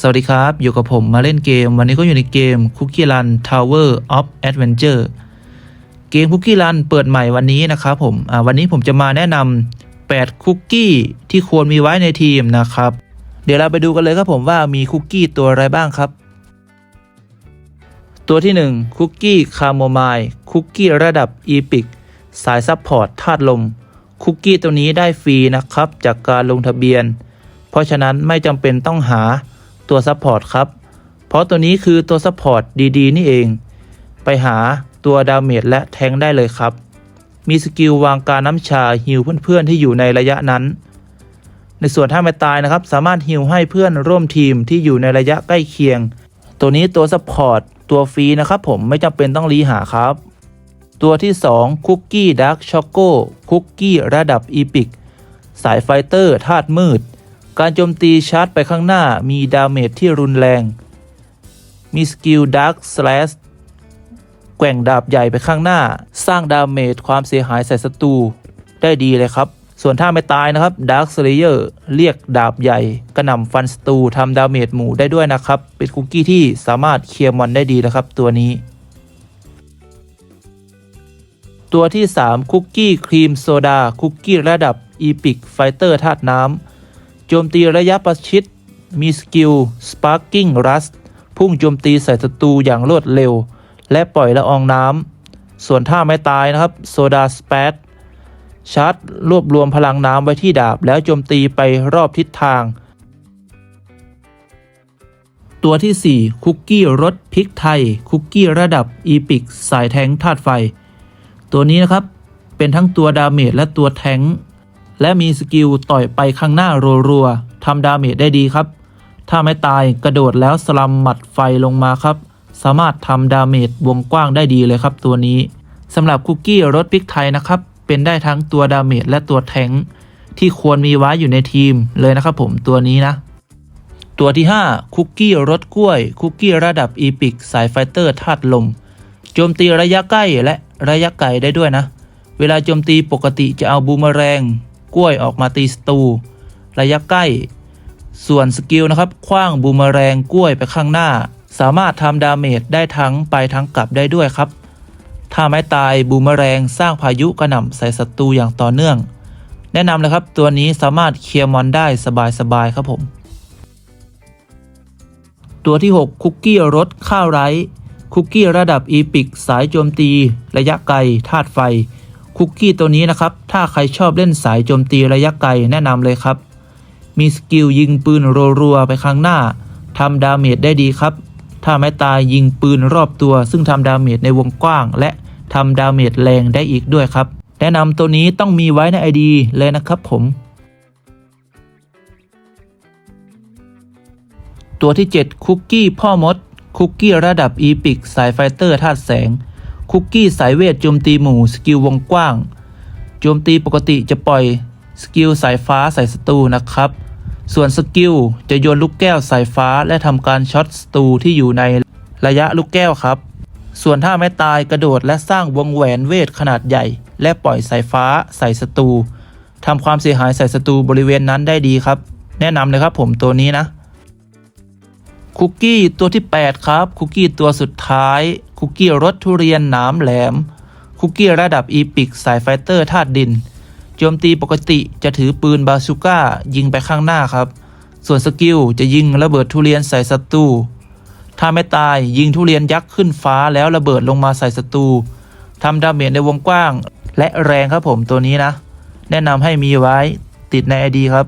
สวัสดีครับ อยู่กับผมมาเล่นเกม วันนี้ก็อยู่ในเกม Cookie Run Tower of Adventure เกม Cookie Run เปิดใหม่วันนี้นะครับผมวันนี้ผมจะมาแนะนำ8คุกกี้ที่ควรมีไว้ในทีมนะครับ เดี๋ยวเราไปดูกันเลยครับผมว่ามีคุกกี้ตัวอะไรบ้างครับ ตัวที่1คุกกี้คาโมไมล์คุกกี้ระดับอีพิกสายซัพพอร์ตธาตุลม คุกกี้ตัวนี้ได้ฟรีนะครับจากการลงทะเบียน เพราะฉะนั้นไม่จำเป็นต้องหา ตัวซัพพอร์ตครับ เพราะตัวนี้คือตัวซัพพอร์ตดี ๆ นี่เอง ไปหาตัวดาเมจและแทงได้เลยครับ มีสกิลวางการน้ำชาฮิวเพื่อนๆที่อยู่ในระยะนั้น ในส่วนถ้าไม่ตายนะครับ สามารถฮิวให้เพื่อนร่วมทีมที่อยู่ในระยะใกล้เคียง ตัวนี้ตัวซัพพอร์ตตัวฟรีนะครับผมไม่จำเป็นต้องรีหาครับ ตัวที่ 2 คุกกี้ดาร์กช็อกโก้คุกกี้ระดับอีพิกสายไฟเตอร์ธาตุมืด การโจมตีชาร์จไปข้างหน้ามีดาเมจที่รุนแรง มีสกิลดาร์กสแลชแกว่งดาบใหญ่ไปข้างหน้า สร้างดาเมจความเสียหายใส่ศัตรูได้ดีเลยครับ ส่วนถ้าไม่ตายนะครับดาร์ s สเลเยอร์เรียกดาบใหญ่ กระหน่ำฟันศัตรูทำดาเมจหมู่ได้ด้วยนะครับ เป็นคุกกี้ที่สามารถเคลียร์มอนได้ดีนะครับ ตัวนี้ ตัวที่ 3 คุกกี้ครีมโซดาคุกกี้ระดับอีพิกไฟเตอร์ธาตุน้ำ โจมตีระยะประชิด มีสกิล Sparking Rust พุ่งโจมตีใส่ศัตรูอย่างรวดเร็ว และปล่อยละอองน้ำ ส่วนถ้าไม่ตายนะครับโซดาสเปดชาร์จรวบรวมพลังน้ำไว้ที่ดาบ แล้วโจมตีไปรอบทิศทาง ตัวที่ 4 คุกกี้รสพริกไทย คุกกี้ระดับอีพิกสายแทงธาตุไฟ ตัวนี้นะครับเป็นทั้งตัวดาเมจและตัวแทง และมีสกิลต่อยไปข้างหน้ารัวๆทำดาเมจได้ดีครับ ถ้าไม่ตายกระโดดแล้วสลัมหมัดไฟลงมาครับ สามารถทำดาเมจวงกว้างได้ดีเลยครับตัวนี้สำหรับคุกกี้รสพริกไทยนะครับ เป็นได้ทั้งตัวดาเมจและตัวแทงค์ที่ควรมีไว้อยู่ในทีมเลยนะครับผมตัวนี้นะ ตัวที่ 5 คุกกี้รสกล้วย คุกกี้ระดับอีพิกสายไฟเตอร์ธาตุลมโจมตีระยะใกล้และระยะไกลได้ด้วยนะ เวลาโจมตีปกติจะเอาบูมเมอแรง กล้วยออกมาตีศัตรูระยะใกล้ ส่วนสกิลนะครับคว้างบูมแรงกล้วยไปข้างหน้า สามารถทำดาเมจได้ทั้งไปทั้งกลับได้ด้วยครับ ถ้าไม่ตายบูมแรงสร้างพายุกระหน่ำใส่ศัตรูอย่างต่อเนื่อง แนะนำเลยครับตัวนี้สามารถเคลียร์มอนได้สบายๆครับผม ตัวที่ 6 คุกกี้รสข้าวไร้คุกกี้ระดับอีพิกสายโจมตี ระยะไกลธาตุไฟ คุกกี้ตัวนี้นะครับ ถ้าใครชอบเล่นสายโจมตีระยะไกลแนะนำเลยครับ มีสกิลยิงปืนรัวๆไปข้างหน้าทำดาเมจได้ดีครับ ถ้าไม่ตายยิงปืนรอบตัว ซึ่งทำดาเมจในวงกว้าง และทำดาเมจแรงได้อีกด้วยครับ แนะนำตัวนี้ต้องมีไว้ใน ID เลยนะครับผม ตัวที่ 7 คุกกี้พ่อมด คุกกี้ระดับอีพิกสายไฟเตอร์ธาตุแสง คุกกี้สายเวทโจมตีหมู่สกิลวงกว้างโจมตีปกติจะปล่อยสกิลสายฟ้าใส่ศัตรูนะครับ ส่วนสกิลจะโยนลูกแก้วสายฟ้าและทำการช็อตศัตรูที่อยู่ในระยะลูกแก้วครับ ส่วนถ้าไม่ตายกระโดดและสร้างวงแหวนเวทขนาดใหญ่ และปล่อยสายฟ้าใส่ศัตรูทำความเสียหายใส่ศัตรูบริเวณนั้นได้ดีครับ แนะนำเลยครับผมตัวนี้นะ คุกกี้ตัวที่ 8 ครับ คุกกี้ตัวสุดท้าย คุกกี้รสทุเรียนหนามแหลม คุกกี้ระดับอีพิกสายไฟเตอร์ธาตุดิน โจมตีปกติจะถือปืนบาซูก้า ยิงไปข้างหน้าครับ ส่วนสกิลจะยิงระเบิดทุเรียนใส่ศัตรู ถ้าไม่ตายยิงทุเรียนยักษ์ขึ้นฟ้าแล้วระเบิดลงมาใส่ศัตรูทำดาเมจในวงกว้าง และแรงครับผมตัวนี้นะ แนะนำให้มีไว้ติดใน ID ครับ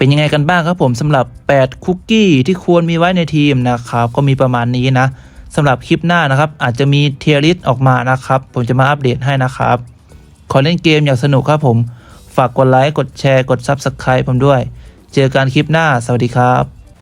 เป็นยังไงกันบ้างครับผมสำหรับ 8 คุกกี้ที่ควรมีไว้ในทีมนะครับ ก็มีประมาณนี้นะสำหรับคลิปหน้านะครับ อาจจะมีเทียริสออกมานะครับ ผมจะมาอัปเดตให้นะครับ ขอเล่นเกมอย่างสนุกครับผม ฝากกดไลค์ กดแชร์ กด Subscribe ผมด้วย เจอกันคลิปหน้า สวัสดีครับ